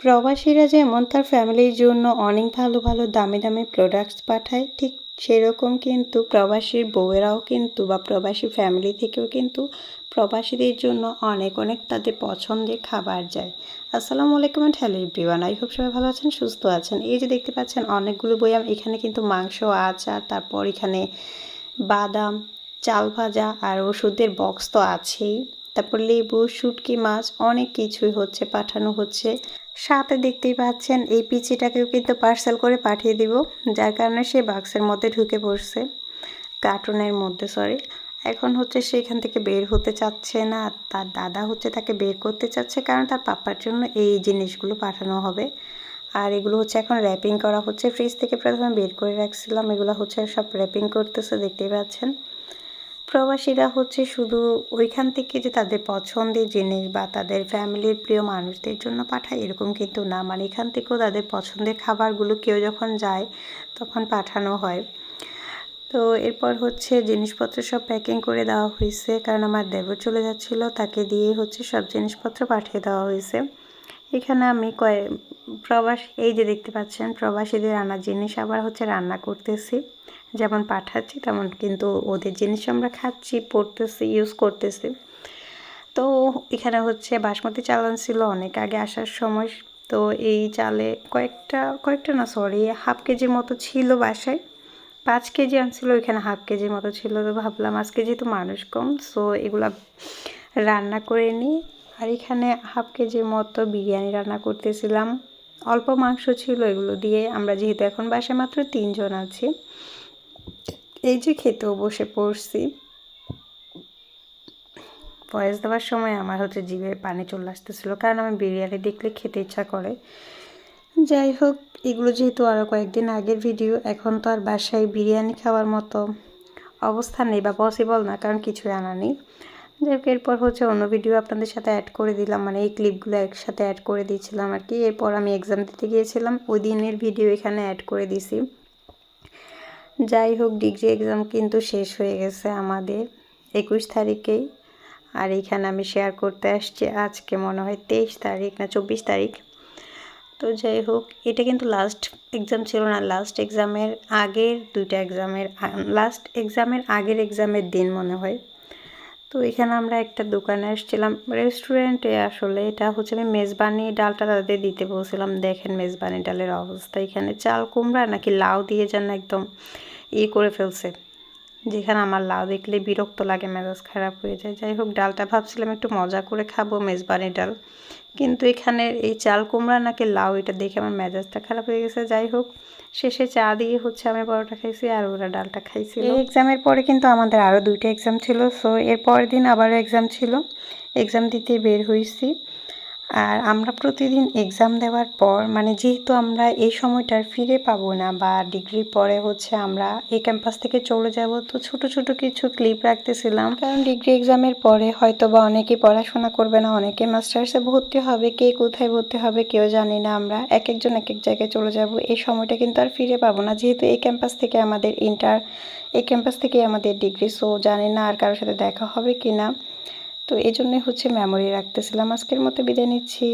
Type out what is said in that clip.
প্রবাসীরা যেমন তার ফ্যামিলির জন্য অনেক ভালো ভালো দামি দামি প্রোডাক্টস পাঠায়, ঠিক সেরকম কিন্তু প্রবাসীর বউয়েরাও কিন্তু বা প্রবাসী ফ্যামিলি থেকেও কিন্তু প্রবাসীদের জন্য অনেক অনেক তাদের পছন্দের খাবার যায়। আসসালামু আলাইকুম and hello everyone I hope সবাই ভালো আছেন, সুস্থ আছেন। এই যে দেখতে পাচ্ছেন অনেকগুলো বইয়াম এখানে কিন্তু মাংস, আচার, তারপর এখানে বাদাম, চাল ভাজা আর ওষুধের বক্স তো আছেই। তারপর লেবু, শুটকি মাছ, অনেক কিছুই হচ্ছে, পাঠানো হচ্ছে। সাথে দেখতেই পাচ্ছেন, এই পিচিটাকেও কিন্তু পার্সেল করে পাঠিয়ে দিব, যার কারণে সে বাক্সের মধ্যে ঢুকে পড়ছে। কার্টুনের মধ্যে সরি এখন হচ্ছে সে এখান থেকে বের হতে চাচ্ছে না, তার দাদা হচ্ছে তাকে বের করতে চাচ্ছে, কারণ তার পাপার জন্য এই জিনিসগুলো পাঠানো হবে। আর এগুলো হচ্ছে এখন র্যাপিং করা হচ্ছে। ফ্রিজ থেকে প্রথমে বের করে রাখছিলাম, এগুলো হচ্ছে সব র্যাপিং করতেছে, দেখতেই পাচ্ছেন। প্রবাসীরা হচ্ছে শুধু ওইখান থেকে যে তাদের পছন্দের জিনিস বা তাদের ফ্যামিলির প্রিয় মানুষদের জন্য পাঠায়, এরকম কিন্তু না। মানে এখান থেকেও তাদের পছন্দের খাবারগুলো কেউ যখন যায়, তখন পাঠানো হয়। তো এরপর হচ্ছে জিনিসপত্র সব প্যাকিং করে দেওয়া হয়েছে। কারণ আমার দেবর চলে যাচ্ছিল, তাকে দিয়ে হচ্ছে সব জিনিসপত্র পাঠিয়ে দেওয়া হয়েছে। এখানে আমি কয়ে, প্রবাস, এই যে দেখতে পাচ্ছেন, প্রবাসীদের রান্নার জিনিস আবার হচ্ছে রান্না করতেছি। যেমন পাঠাচ্ছি, তেমন কিন্তু ওদের জিনিস আমরা খাচ্ছি পড়তেছি ইউজ করতেছি। তো এখানে হচ্ছে বাসমতি চাল ছিল অনেক আগে আসার সময়। তো এই চালে কয়েকটা কয়েকটা না সরি হাফ কেজির মতো ছিল বাসায়। পাঁচ কেজি আনছিল, ওইখানে হাফ কেজির মতো ছিল। তো ভাবলাম, আজকে যেহেতু মানুষ কম সো এগুলা রান্না করে নিই। আর এখানে হাফ কেজির মতো বিরিয়ানি রান্না করতেছিলাম। অল্প মাংস ছিল এগুলো দিয়ে। আমরা যেহেতু এখন বাসায় মাত্র তিনজন আছি, এই যে খেতেও বসে পড়ছি। ভয়েস দেওয়ার সময় আমার হচ্ছে জিভে পানি চলে আসতেছিলো, কারণ আমি বিরিয়ানি দেখলে খেতে ইচ্ছা করে। যাই হোক, এগুলো যেহেতু আরও কয়েকদিন আগের ভিডিও, এখন তো আর বাসায় বিরিয়ানি খাওয়ার মতো অবস্থা নেই বা পসিবল না, কারণ কিছুই আনা নেই। যাই হোক, এরপর হচ্ছে অন্য ভিডিও আপনাদের সাথে অ্যাড করে দিলাম। মানে এই ক্লিপগুলো একসাথে অ্যাড করে দিয়েছিলাম আর কি। এরপর আমি এক্সাম দিতে গিয়েছিলাম। ওই দিনের ভিডিও এখানে অ্যাড করে দিছি। যাই হোক, ডিগ্রি এক্সাম কিন্তু শেষ হয়ে গেছে আমাদের একুশ তারিখেই আর এইখানে আমি শেয়ার করতে আসছি, আজকে মনে হয় তেইশ তারিখ না চব্বিশ তারিখ। তো যাই হোক, এটা কিন্তু লাস্ট এক্সাম ছিল না। লাস্ট এক্সামের আগের দুইটা এক্সামের লাস্ট এক্সামের আগের এক্সামের দিন মনে হয়। তো এখানে আমরা একটা দোকানে এসেছিলাম রেস্টুরেন্টে আসলে এটা হচ্ছে আমি মেজবানি ডালটা তাদের দিতে বলছিলাম, দেখেন মেজবানি ডালের অবস্থা এখানে। চাল কুমড়া নাকি লাউ দিয়ে যেন একদম ই করে ফেলছে। যেখানে আমার লাউ দেখলে বিরক্ত লাগে, মেজাজ খারাপ হয়ে যায়। যাই হোক, ডালটা ভাবছিলাম একটু মজা করে খাব, মেজবানি ডাল। কিন্তু এখানে এই চাল কুমড়া নাকি লাউ, এটা দেখে আমার মেজাজটা খারাপ হয়ে গেছে। যাই হোক, শেষে চা দিয়ে হচ্ছে আমি পরোটা খাইছি আর ওরা ডালটা খাইছি এই এক্সামের পরে কিন্তু আমাদের আরও দুইটা এক্সাম ছিল। সো এর পরের দিন আবারও এক্সাম ছিল। এক্সাম দিতে বের হয়েছি আর আমরা প্রতিদিন এক্সাম দেওয়ার পর মানে যেহেতু আমরা এই সময়টার ফিরে পাবো না বা ডিগ্রির পরে হচ্ছে আমরা এই ক্যাম্পাস থেকে চলে যাব, তো ছোট ছোট কিছু ক্লিপ রাখতেছিলাম। কারণ ডিগ্রি এক্সামের পরে হয়তো বা অনেকেই পড়াশোনা করবে না অনেকে মাস্টার্সে ভর্তি হবে, কে কোথায় ভর্তি হবে কেউ জানি না, আমরা এক একজন এক এক জায়গায় চলে যাব। এই সময়টা কিন্তু আর ফিরে পাবো না, যেহেতু এই ক্যাম্পাস থেকে আমাদের ইন্টার এই ক্যাম্পাস থেকে আমাদের ডিগ্রি সো জানি না আর কারোর সাথে দেখা হবে কি না তো এই জন্যই হচ্ছে মেমোরি রাখতেছিলাম। আজকের মতো বিদায় নিচ্ছি।